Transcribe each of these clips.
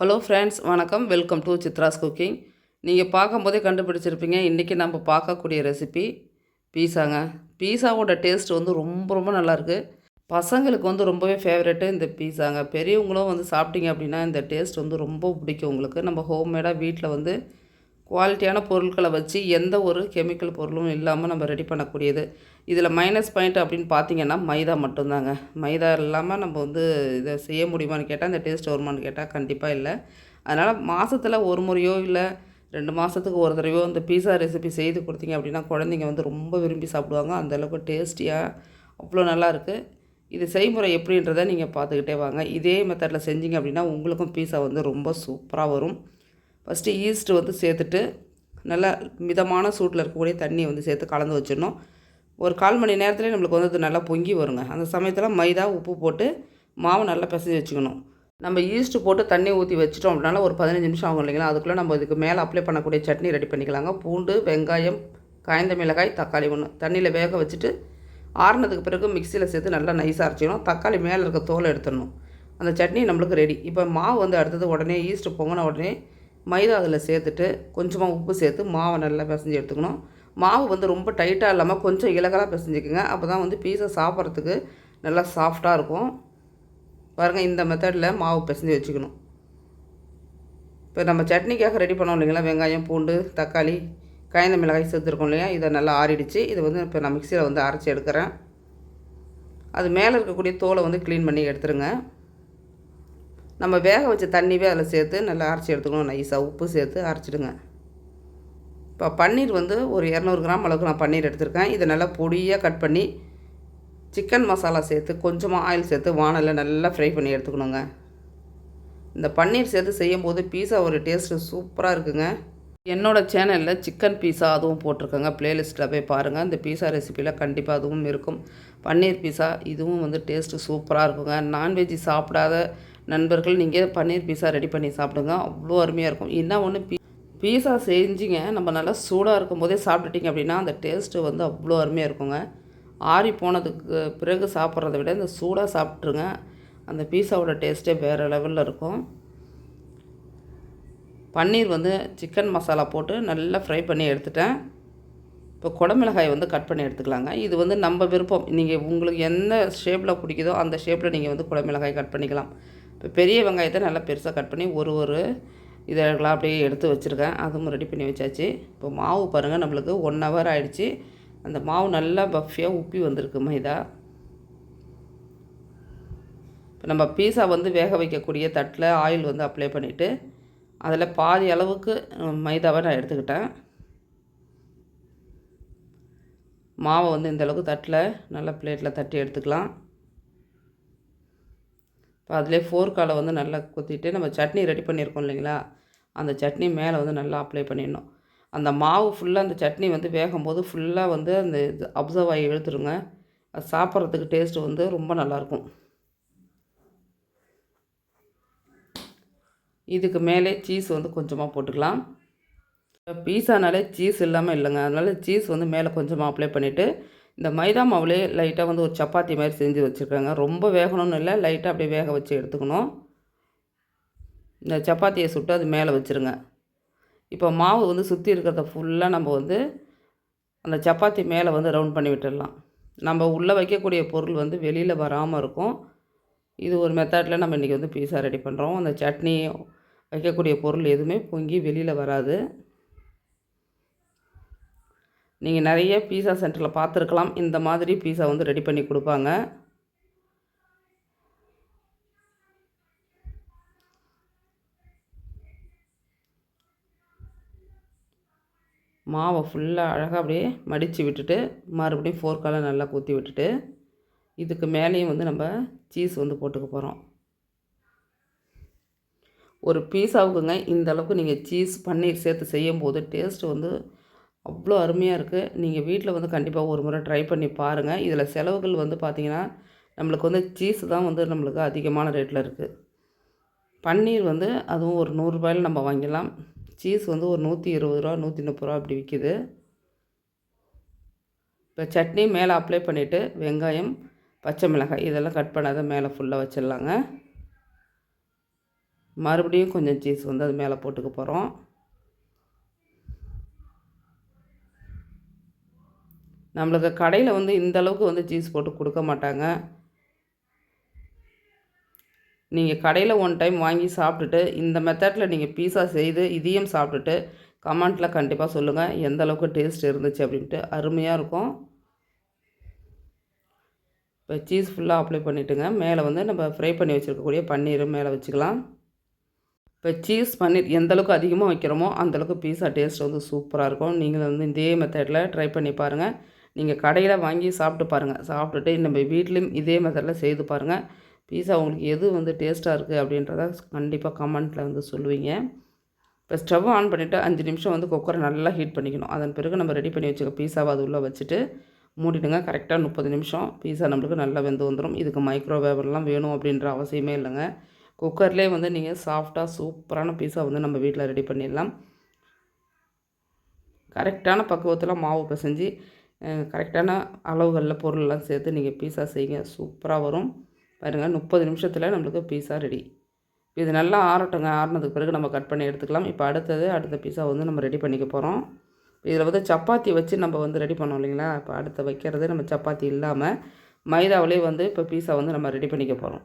Hello friends வணக்கம். Welcome to Chitra's cooking நீங்கள் பார்க்கும்போதே கண்டுபிடிச்சிருப்பீங்க. இன்றைக்கி நம்ம பார்க்கக்கூடிய ரெசிபி பீஸாங்க பீஸாவோட டேஸ்ட் வந்து ரொம்ப ரொம்ப நல்லாயிருக்கு பசங்களுக்கு வந்து ரொம்பவே ஃபேவரெட்டு இந்த பீஸாங்க பெரியவங்களும் வந்து சாப்பிட்டீங்க அப்படின்னா இந்த டேஸ்ட் வந்து ரொம்ப பிடிக்கும் உங்களுக்கு. நம்ம ஹோம்மேடாக வீட்டில் வந்து குவாலிட்டியான பொருட்களை வச்சு எந்த ஒரு கெமிக்கல் பொருளும் இல்லாமல் நம்ம ரெடி பண்ணக்கூடியது. இதில் மைனஸ் பாயிண்ட் அப்படின்னு பார்த்தீங்கன்னா மைதா மட்டும்தாங்க. மைதா இல்லாமல் நம்ம வந்து இதை செய்ய முடியுமான்னு கேட்டால் இந்த டேஸ்ட் வருமான்னு கேட்டால் கண்டிப்பாக இல்லை. அதனால் மாதத்தில் ஒரு முறையோ இல்லை ரெண்டு மாதத்துக்கு ஒரு தடவையோ இந்த பீஸா ரெசிபி செய்து கொடுத்தீங்க அப்படின்னா குழந்தைங்க வந்து ரொம்ப விரும்பி சாப்பிடுவாங்க. அந்தளவுக்கு டேஸ்டியாக அவ்வளோ நல்லாயிருக்கு இது செய்முறை எப்படின்றத நீங்கள் பார்த்துக்கிட்டே வாங்க. இதே மெத்தடில் செஞ்சீங்க அப்படின்னா உங்களுக்கும் பீஸா வந்து ரொம்ப சூப்பராக வரும். ஃபஸ்ட்டு ஈஸ்ட் வந்து சேர்த்துட்டு நல்லா மிதமான சூட்டில் இருக்கக்கூடிய தண்ணியை வந்து சேர்த்து கலந்து வச்சிடணும். ஒரு கால் மணி நேரத்துலேயே நம்மளுக்கு வந்து அது நல்லா பொங்கி வருங்க. அந்த சமயத்தில் மைதா உப்பு போட்டு மாவு நல்லா பிசைஞ்சு வச்சுக்கணும். நம்ம ஈஸ்ட்டு போட்டு தண்ணி ஊற்றி வச்சிட்டோம் அப்படின்னால ஒரு பதினஞ்சு நிமிஷம் ஆகும் இல்லைங்களா? அதுக்குள்ளே நம்ம இதுக்கு மேலே அப்ளை பண்ணக்கூடிய சட்னி ரெடி பண்ணிக்கலாங்க. பூண்டு வெங்காயம் காய்ந்த மிளகாய் தக்காளி ஒன்று தண்ணியில் வேக வச்சுட்டு ஆறுனதுக்கு பிறகு மிக்சியில் சேர்த்து நல்லா நைஸாக அரைச்சிக்கணும். தக்காளி மேலே இருக்க தோலை எடுத்துடணும். அந்த சட்னி நம்மளுக்கு ரெடி இப்போ மாவு வந்து அடுத்தது உடனே ஈஸ்ட்டு பொங்கின உடனே மைதா அதில் சேர்த்துட்டு கொஞ்சமாக உப்பு சேர்த்து மாவை நல்லா பிசைஞ்சு எடுத்துக்கணும். மாவு வந்து ரொம்ப டைட்டாக இல்லாமல் கொஞ்சம் இலகலாக பிசைஞ்சிக்கோங்க. அப்போ தான் வந்து பீஸை சாப்பிட்றதுக்கு நல்லா சாஃப்டாக இருக்கும். பாருங்கள் இந்த மெத்தடில் மாவு பிசைஞ்சு வச்சுக்கணும். இப்போ நம்ம சட்னிக்காக ரெடி பண்ணோம் இல்லைங்களா? வெங்காயம் பூண்டு தக்காளி காய்ந்த மிளகாய் சேர்த்துருக்கோம் இல்லையா? இதை நல்லா ஆறிடுச்சு. இதை வந்து இப்போ நான் மிக்சியில் வந்து அரைச்சி எடுக்கிறேன். அது மேலே இருக்கக்கூடிய தோலை வந்து க்ளீன் பண்ணி எடுத்துருங்க. நம்ம வேக வச்ச தண்ணிவே அதில் சேர்த்து நல்லா அரைச்சி எடுத்துக்கணும். நைஸாக உப்பு சேர்த்து அரைச்சிடுங்க. இப்போ பன்னீர் வந்து ஒரு இரநூறு கிராம் அளவுக்கு நான் பன்னீர் எடுத்திருக்கேன். இதை நல்லா பொடியாக கட் பண்ணி சிக்கன் மசாலா சேர்த்து கொஞ்சமாக ஆயில் சேர்த்து வானலில் நல்லா ஃப்ரை பண்ணி எடுத்துக்கணுங்க. இந்த பன்னீர் சேர்த்து செய்யும் போது பீஸா ஒரு டேஸ்ட்டு சூப்பராக இருக்குங்க. என்னோடய சேனலில் சிக்கன் பீஸா அதுவும் போட்டிருக்கேங்க. ப்ளேலிஸ்ட்டில் போய் பாருங்கள் இந்த பீஸா ரெசிப்பியில் கண்டிப்பாக அதுவும் இருக்கும். பன்னீர் பீஸா இதுவும் வந்து டேஸ்ட்டு சூப்பராக இருக்குங்க. நான்வெஜ் சாப்பிடாத நண்பர்கள் நீங்கள் பன்னீர் பீஸா ரெடி பண்ணி சாப்பிடுங்க. அவ்வளோ அருமையாக இருக்கும். என்ன ஒன்று பீ பீஸா செஞ்சிங்க. நம்ம நல்லா சூடாக இருக்கும் போதே சாப்பிட்டுட்டிங்க அப்படின்னா அந்த டேஸ்ட்டு வந்து அவ்வளோ அருமையாக இருக்குங்க. ஆறி போனதுக்கு பிறகு சாப்பிட்றத விட இந்த சூடாக சாப்பிட்ருங்க அந்த பீஸாவோட டேஸ்ட்டே வேறு லெவலில் இருக்கும். பன்னீர் வந்து சிக்கன் மசாலா போட்டு நல்லா ஃப்ரை பண்ணி எடுத்துட்டேன். இப்போ குடமிளகாய் வந்து கட் பண்ணி எடுத்துக்கலாங்க. இது வந்து நம்ம விருப்பம். நீங்கள் உங்களுக்கு எந்த ஷேப்பில் பிடிக்குதோ அந்த ஷேப்பில் நீங்கள் வந்து குடமிளகாய் கட் பண்ணிக்கலாம். இப்போ பெரிய வெங்காயத்தை நல்லா பெருசாக கட் பண்ணி ஒரு ஒரு இதெல்லாம் அப்படியே எடுத்து வச்சுருக்கேன். அதுவும் ரெடி பண்ணி வச்சாச்சு. இப்போ மாவு பாருங்கள் நம்மளுக்கு ஒன் ஹவர் ஆகிடுச்சி அந்த மாவு நல்லா பஃபியாக உப்பி வந்திருக்கு மைதா. இப்போ நம்ம பீஸா வந்து வேக வைக்கக்கூடிய தட்டில் ஆயில் வந்து அப்ளை பண்ணிவிட்டு அதில் பாதி அளவுக்கு மைதாவை நான் எடுத்துக்கிட்டேன். மாவை வந்து இந்தளவுக்கு தட்டில் நல்லா பிளேட்டில் தட்டி எடுத்துக்கலாம். இப்போ அதிலே ஃபோர்க்கால் வந்து நல்லா குத்திட்டு நம்ம சட்னி ரெடி பண்ணியிருக்கோம் இல்லைங்களா? அந்த சட்னி மேலே வந்து நல்லா அப்ளை பண்ணிடணும். அந்த மாவு ஃபுல்லாக அந்த சட்னி வந்து வேகும்போது ஃபுல்லாக வந்து அந்த இது அப்சர்வ் ஆகி இழுத்துருங்க. அது சாப்பிட்றதுக்கு டேஸ்ட்டு வந்து ரொம்ப நல்லாயிருக்கும். இதுக்கு மேலே சீஸ் வந்து கொஞ்சமாக போட்டுக்கலாம். பீஸானாலே சீஸ் இல்லாமல் இல்லைங்க. அதனால் சீஸ் வந்து மேலே கொஞ்சமாக அப்ளை பண்ணிவிட்டு இந்த மைதா மாவுலே லைட்டாக வந்து ஒரு சப்பாத்தி மாதிரி செஞ்சு வச்சுருக்காங்க. ரொம்ப வேகணும்னு இல்லை லைட்டாக அப்படியே வேக வச்சு எடுத்துக்கணும். இந்த சப்பாத்தியை சுட்டு அது மேலே வச்சுருங்க. இப்போ மாவு வந்து சுற்றி இருக்கிறத ஃபுல்லாக நம்ம வந்து அந்த சப்பாத்தி மேலே வந்து ரவுண்ட் பண்ணி விட்டுடலாம். நம்ம உள்ளே வைக்கக்கூடிய பொருள் வந்து வெளியில் வராமல் இருக்கும். இது ஒரு மெத்தடில் நம்ம இன்றைக்கி வந்து பீஸா ரெடி பண்ணுறோம் அந்த சட்னி வைக்கக்கூடிய பொருள் எதுவுமே பொங்கி வெளியில் வராது. நீங்கள் நிறைய பீஸா சென்டரில் பார்த்துருக்கலாம். இந்த மாதிரி பீஸா வந்து ரெடி பண்ணி கொடுப்பாங்க. மாவை ஃபுல்லாக அழகாக அப்படியே மடித்து விட்டுட்டு மறுபடியும் ஃபோர்க்கால் நல்லா குத்தி விட்டுட்டு இதுக்கு மேலேயும் வந்து நம்ம சீஸ் வந்து போட்டுக்க போகிறோம் ஒரு பீஸாவுக்குங்க இந்த அளவுக்கு நீங்கள் சீஸ் பன்னீர் சேர்த்து செய்யும் போது டேஸ்ட்டு வந்து அவ்வளோ அருமையாக இருக்குது நீங்கள் வீட்டில் வந்து கண்டிப்பாக ஒரு முறை ட்ரை பண்ணி பாருங்கள் இதில் செலவுகள் வந்து பார்த்திங்கன்னா நம்மளுக்கு வந்து சீஸ் தான் வந்து நம்மளுக்கு அதிகமான ரேட்டில் இருக்குது பன்னீர் வந்து அதுவும் ஒரு நூறுரூபாயில் நம்ம வாங்கிடலாம். சீஸ் வந்து ஒரு நூற்றி இருபது ரூபா நூற்றி முப்பது ரூபா அப்படி விற்கிது இப்போ சட்னி மேலே அப்ளை பண்ணிவிட்டு வெங்காயம் பச்சை மிளகாய் இதெல்லாம் கட் பண்ணாத மேலே ஃபுல்லாக வச்சிடலாங்க. மறுபடியும் கொஞ்சம் சீஸ் வந்து அது மேலே போட்டுக்க போகிறோம் நம்மளுக்கு கடையில் வந்து இந்த அளவுக்கு வந்து சீஸ் போட்டு கொடுக்க மாட்டாங்க. நீங்கள் கடையில் ஒன் டைம் வாங்கி சாப்பிட்டுட்டு இந்த மெத்தடில் நீங்கள் பீஸா செய்து இதையும் சாப்பிட்டுட்டு கமெண்ட்டில் கண்டிப்பாக சொல்லுங்கள் எந்த அளவுக்கு டேஸ்ட் இருந்துச்சு அப்படின்ட்டு அருமையாக இருக்கும். இப்போ சீஸ் ஃபுல்லாக அப்ளை பண்ணிவிட்டுங்க மேலே வந்து நம்ம ஃப்ரை பண்ணி வச்சுருக்கக்கூடிய பன்னீர் மேலே வச்சுக்கலாம். இப்போ சீஸ் பன்னீர் எந்தளவுக்கு அதிகமாக வைக்கிறோமோ அந்தளவுக்கு பீஸா டேஸ்ட் வந்து சூப்பராக இருக்கும். நீங்கள் வந்து இதே மெத்தடில் ட்ரை பண்ணி பாருங்கள் நீங்கள் கடையில் வாங்கி சாப்பிட்டு பாருங்கள் சாப்பிட்டுட்டு நம்ம வீட்லேயும் இதே மெத்தடில் செய்து பாருங்கள் பீஸா உங்களுக்கு எது வந்து டேஸ்ட்டாக இருக்குது அப்படின்றத கண்டிப்பாக கமெண்ட்டில் வந்து சொல்லுவீங்க. இப்போ ஸ்டவ் ஆன் பண்ணிவிட்டு அஞ்சு நிமிஷம் வந்து குக்கரை நல்லா ஹீட் பண்ணிக்கணும். அதன் பிறகு நம்ம ரெடி பண்ணி வச்சுக்க பீஸாவை அது உள்ளே வச்சுட்டு மூடிடுங்க. கரெக்டாக முப்பது நிமிஷம் பீஸா நம்மளுக்கு நல்லா வெந்து வந்துடும் இதுக்கு மைக்ரோவேவர்லாம் வேணும் அப்படின்ற அவசியமே இல்லைங்க. குக்கர்லேயே வந்து நீங்கள் சாஃப்டாக சூப்பரான பீஸா வந்து நம்ம வீட்டில் ரெடி பண்ணிடலாம். கரெக்டான பக்குவத்தில் மாவு பிசைஞ்சு கரெக்டான அளவுகளில் பொருளெல்லாம் சேர்த்து நீங்கள் பீஸா செய்யுங்க சூப்பராக வரும். பாருங்கள் முப்பது நிமிஷத்தில் நம்மளுக்கு பீஸா ரெடி. இது நல்லா ஆறட்டுங்க. ஆறினதுக்கு பிறகு நம்ம கட் பண்ணி எடுத்துக்கலாம். இப்போ அடுத்தது அடுத்த பீஸா வந்து நம்ம ரெடி பண்ணிக்க போகிறோம் இதில் வந்து சப்பாத்தி வச்சு நம்ம வந்து ரெடி பண்ணோம் இல்லைங்களா? இப்போ அடுத்த வைக்கிறது நம்ம சப்பாத்தி இல்லாமல் மைதாவிலே வந்து இப்போ பீஸா வந்து நம்ம ரெடி பண்ணிக்க போகிறோம்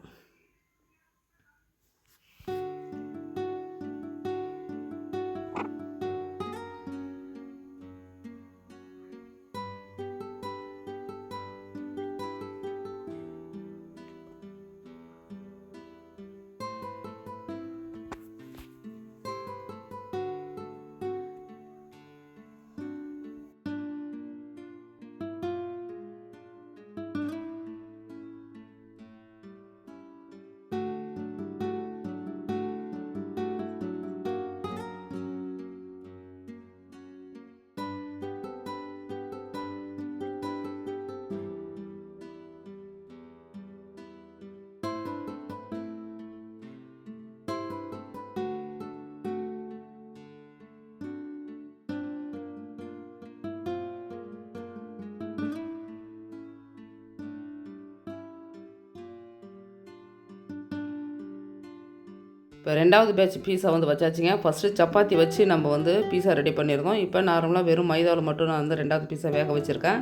இப்போ ரெண்டாவது பேட்ச் பீஸா வந்து வச்சாச்சுங்க. ஃபஸ்ட்டு சப்பாத்தி வச்சு நம்ம வந்து பீஸா ரெடி பண்ணியிருக்கோம் இப்போ நார்மலாக வெறும் மைதாவில் மட்டும் நான் வந்து ரெண்டாவது பீஸா வேக வச்சுருக்கேன்.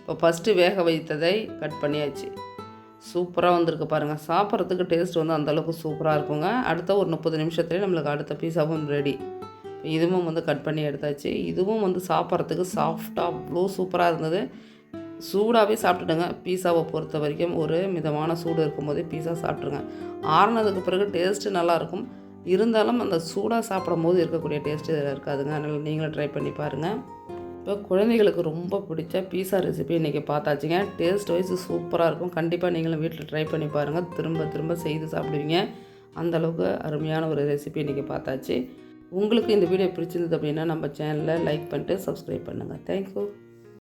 இப்போ ஃபஸ்ட்டு வேக வைத்ததை கட் பண்ணியாச்சு. சூப்பராக வந்திருக்கு பாருங்கள் சாப்பிட்றதுக்கு டேஸ்ட் வந்து அந்தளவுக்கு சூப்பராக இருக்குங்க. அடுத்த ஒரு முப்பது நிமிஷத்துலேயே நம்மளுக்கு அடுத்த பீஸாவும் ரெடி இதுவும் வந்து கட் பண்ணி எடுத்தாச்சு. இதுவும் வந்து சாப்பிட்றதுக்கு சாஃப்டாக அவ்வளோ சூப்பராக இருந்தது. சூடாகவே சாப்பிட்டுடுங்க. பீஸாவை பொறுத்த வரைக்கும் ஒரு மிதமான சூடு இருக்கும்போதே பீஸா சாப்பிட்ருங்க ஆறுனதுக்கு பிறகு டேஸ்ட்டு நல்லாயிருக்கும். இருந்தாலும் அந்த சூடாக சாப்பிடும் போது இருக்கக்கூடிய டேஸ்ட்டு இதில் இருக்காதுங்க. அதனால் நீங்களும் ட்ரை பண்ணி பாருங்கள் இப்போ குழந்தைகளுக்கு ரொம்ப பிடிச்ச பீஸா ரெசிபி இன்றைக்கி பார்த்தாச்சுங்க. டேஸ்ட் வைஸ் சூப்பராக இருக்கும். கண்டிப்பாக நீங்களும் வீட்டில் ட்ரை பண்ணி பாருங்கள் திரும்ப திரும்ப செய்து சாப்பிடுவீங்க. அந்தளவுக்கு அருமையான ஒரு ரெசிபி இன்றைக்கி பார்த்தாச்சு. உங்களுக்கு இந்த வீடியோ பிடிச்சிருந்தது அப்படின்னா நம்ம சேனலில் லைக் பண்ணிட்டு சப்ஸ்கிரைப் பண்ணுங்கள் தேங்க்யூ